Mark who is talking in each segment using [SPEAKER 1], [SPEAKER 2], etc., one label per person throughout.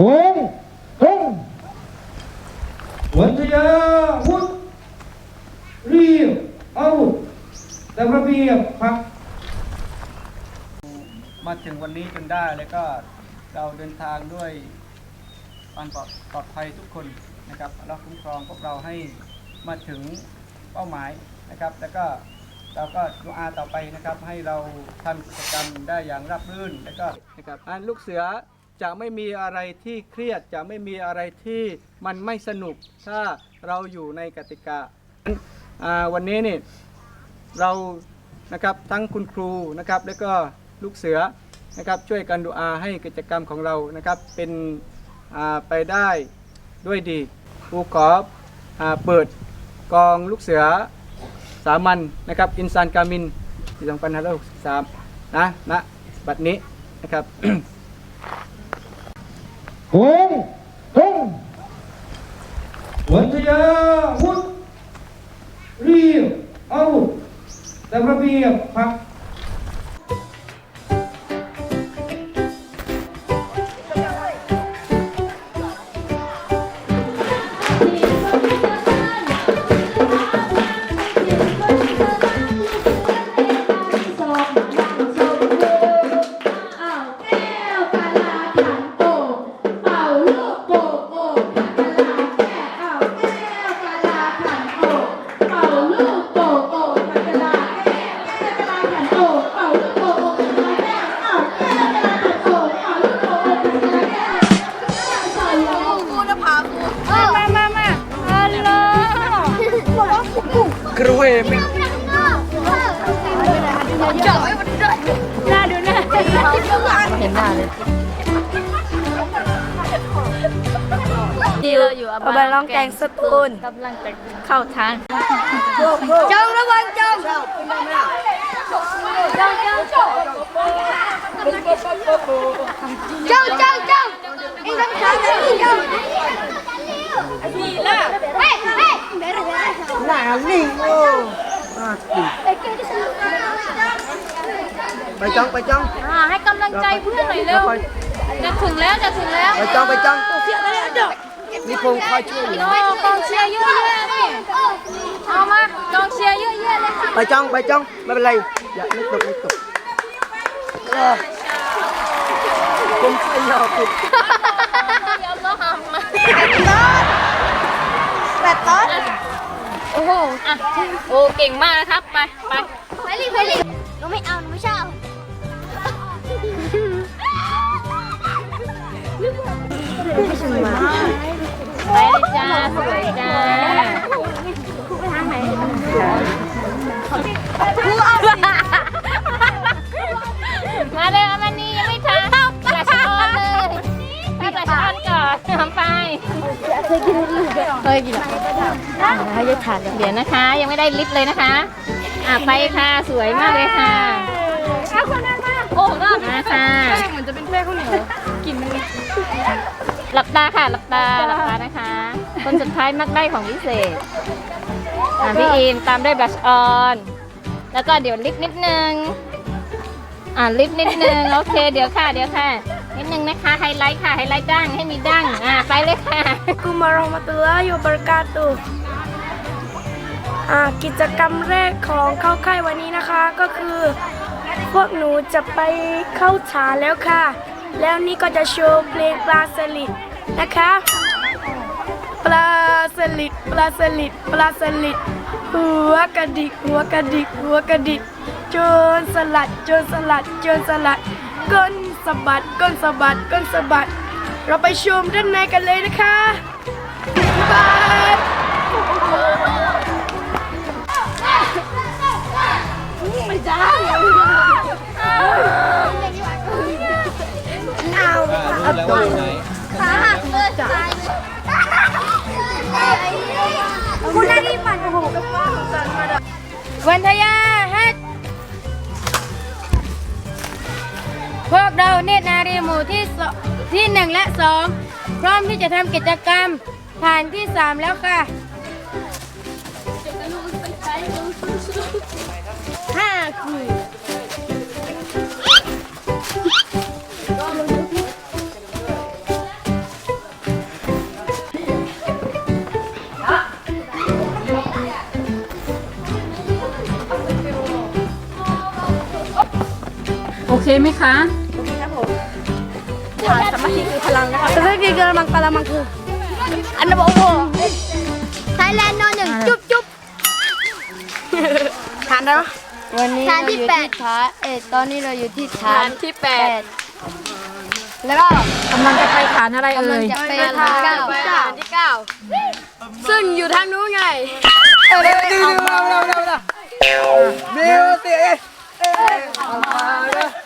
[SPEAKER 1] หงหงวันทยาวุฒเรียวอาแต่ระเบียบพัก
[SPEAKER 2] มาถึงวันนี้จนได้แล้วก็เราเดินทางด้วยความปลอดปลอดภัยทุกคนนะครับเราคุ้มครองพวกเราให้มาถึงเป้าหมายนะครับ แล้วก็เราก็ดูอาต่อไปนะครับ ให้เราทำกิจกรรมได้อย่างราบรื่นแล้วก็นะครับอันลูกเสือ จะไม่มีอะไรที่เครียดจะไม่มีอะไรที่มันไม่สนุก ถ้าเราอยู่ในกติกาวันนี้นี่เรานะครับทั้งคุณครูนะครับแล้วก็ลูกเสือนะครับช่วยกันดูอาให้กิจกรรมของเรานะครับเป็นไปได้ด้วยดีครูขออเปิดกองลูกเสือสามัญนะครับอินซานกามินปี2563นะณบัดนี้นะครับ
[SPEAKER 1] หงหงวันทยาวุฒเรียวอาวุธแต่ระเบียบพัก
[SPEAKER 2] กรวยมิ
[SPEAKER 3] เจาะให้มันด้วยหน้าดูหน้าเห็นหน้าเลยดีเราอยู่
[SPEAKER 4] อาไปลองแกงสตูล
[SPEAKER 3] กำลังจะเข้าทาน
[SPEAKER 4] จงระวังจง
[SPEAKER 3] จงจ้องจ้อง
[SPEAKER 4] จงจงจงอีกสักครั้งนึ่งจงดีละเฮ้ยเฮ้ย
[SPEAKER 5] หนานิ่งโอ้น่ากินไป จ้องไปจ้อง
[SPEAKER 3] อ่าให้กำลังใจเพื่อนหน่อยเร็ว จะถึงแล้วจะถึงแล้ว
[SPEAKER 5] ไปจ้องไปจ้องมีคนคอยช่วยเหลือ
[SPEAKER 3] โอ้กองเชียร์เยอะแยะนี่เอามากองเชียร์เยอะแยะเลยค่ะ
[SPEAKER 5] ไปจ้องไปจ้องไม่เป็นไรอย่าไม่ตกไม่ตกเออผมใช่ยอผิด
[SPEAKER 3] เดี๋ยวเราหำมา
[SPEAKER 4] แปดต้น
[SPEAKER 3] โอ้โหอะโอ้เก่งมากนะครับ ไปไป
[SPEAKER 4] ไปรีบไปรีบหนูไม่เอาหนูไม่ชอบ
[SPEAKER 3] ไปเลยจ้าสวยจ้ามาเลยอามานี่ยังไม่ทันกระชอนเลยถ้ากระชอนก่อนทำไปเคยกินเคยกินให้ยทานเดี๋ยวนะคะ ยังไม่ได้ลิฟต์เลยนะคะ อะไปค่ะสวยมากเลยค่ะโอ้น่า
[SPEAKER 4] จะเป็นแป้งข้าวเหนียวกินมัน
[SPEAKER 3] หลับตาค่ะ หลับตา หลับตานะคะ คนสุดท้ายมักได้ของพิเศษอะพี่อินตามด้วยบลัชออน แล้วก็เดี๋ยวลิปนิดนึง อ่าลิปนิดนึง โอเค เดี๋ยวค่ะ เดี๋ยวค่ะ นิดนึงนะคะ ไฮไลท์ค่ะ ไฮไลท์ดั้งให้มีดั้ง อ่าไปเลยค่ะ
[SPEAKER 4] กุมารอมาตุลลาฮ์อยู่บรากาตุฮ์อ่ากิจกรรมแรกของเข้าค่ายวันนี้นะคะก็คือพ วกหนูจะไปเข้าฉานแล้วค่ะ แล้วนี่ก็จะโชว์เพลงปลาสลิดนะคะ ปลาสลิดปลาสลิดปลาสลิดหัวกระดิกหัวกระดิกหัวกระดิกโจรสลัดโจรสลัดโจรสลัดก้นสะบัดก้นสะบัดก้นสะบัด เราไปชมด้านในกันเลยนะคะบาย
[SPEAKER 2] วัน
[SPEAKER 4] ทยาฮัทพวกเราเนตรนารีหมู่ที่สองที่หนึ่งและสองพร้อมที่จะทำกิจกรรมผ่านที่สามแล้วค่ะห้าคือ
[SPEAKER 6] โอเคไหมคะ
[SPEAKER 1] สามัคคีคือพลังนะคะสามัคคีคือพลังพลังมันคืออันดับโอ้โหไทยแลนด์นอนหนึ่งจุ๊บจุ๊บทานได้ปะ
[SPEAKER 7] วันนี้เราอยู่ที่ฐานเออตอนนี้เราอยู่ที่ฐาน
[SPEAKER 1] ที่แป
[SPEAKER 7] แป
[SPEAKER 1] ด
[SPEAKER 7] ดแล้วก็
[SPEAKER 6] กำลังจะไปฐานอะไรเอ่
[SPEAKER 7] กำลัง
[SPEAKER 6] ย
[SPEAKER 7] จะไปฐานเก้า
[SPEAKER 1] ที่เก้าซึ่งอยู่ทางนู้นไง
[SPEAKER 8] บิวเตะ
[SPEAKER 7] ฐา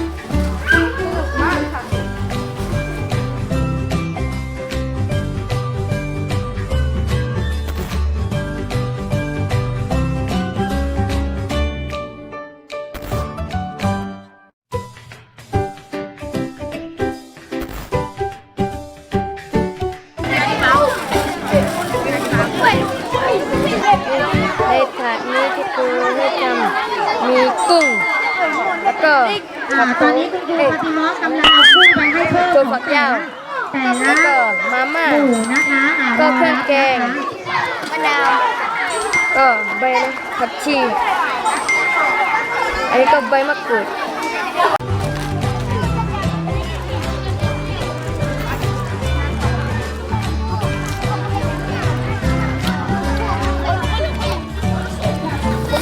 [SPEAKER 6] กุ้
[SPEAKER 7] งแล้วก็ผักตอนนี้คุณครูปฏิมอกำลังเอากุ้งไปให้เพิ่มตัวฝักยาวแล้วก็มาม่าก็เครื่องแกง มะนาวก็ใบผักชี อันนี้ก็ใบมะกรูด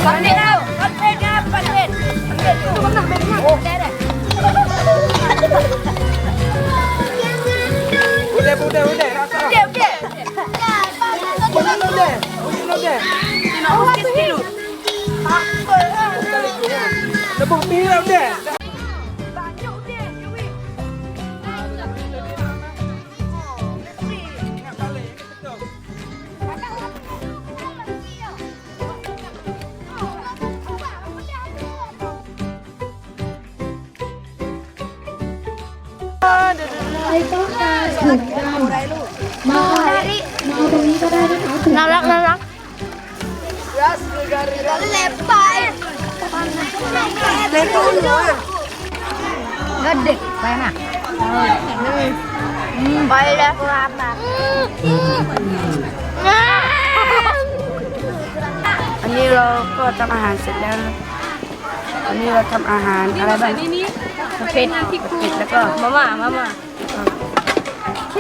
[SPEAKER 1] ปันเหนักเป็นมากโอ้ได้เลย
[SPEAKER 8] Udah, udah, udah. Rasa.
[SPEAKER 1] เดี๋ยวเดี๋ยว
[SPEAKER 8] Udah, udah. Udah. Tepuk bilang deh.
[SPEAKER 1] น่ารักน่ารักเล็บไปเล็บตัวหนูอะ
[SPEAKER 7] ก็เด็กไปน่ะ
[SPEAKER 1] ไปแล้วครับมาอันนี้เราก็ทำอาหารเสร็จแล้วนะอันนี้เราทำอาหารอะไรบ้างเป็ดเป็ดแล้วก็มาม่ามาม่า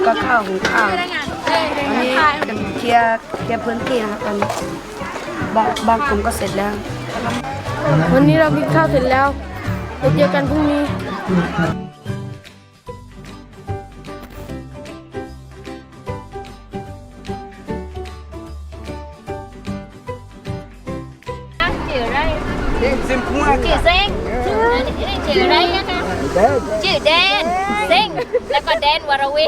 [SPEAKER 1] ก็ข้าวหุงข้าวอันนี้เคลียร์เคลียร์พื้นที่นะครับตอนนี้บางบางกลุ่มก็เสร็จแล้ว วันนี้เรากินข้าวเสร็จแล้วไปเจอกันพรุ่งนี้
[SPEAKER 3] ชื่ออะไร
[SPEAKER 8] Sim semua.
[SPEAKER 3] ชื่อเซ้งอันนี้ชื่ออะไรนะคะชื่อแดนเซ้งแล้วก็แดนวรวี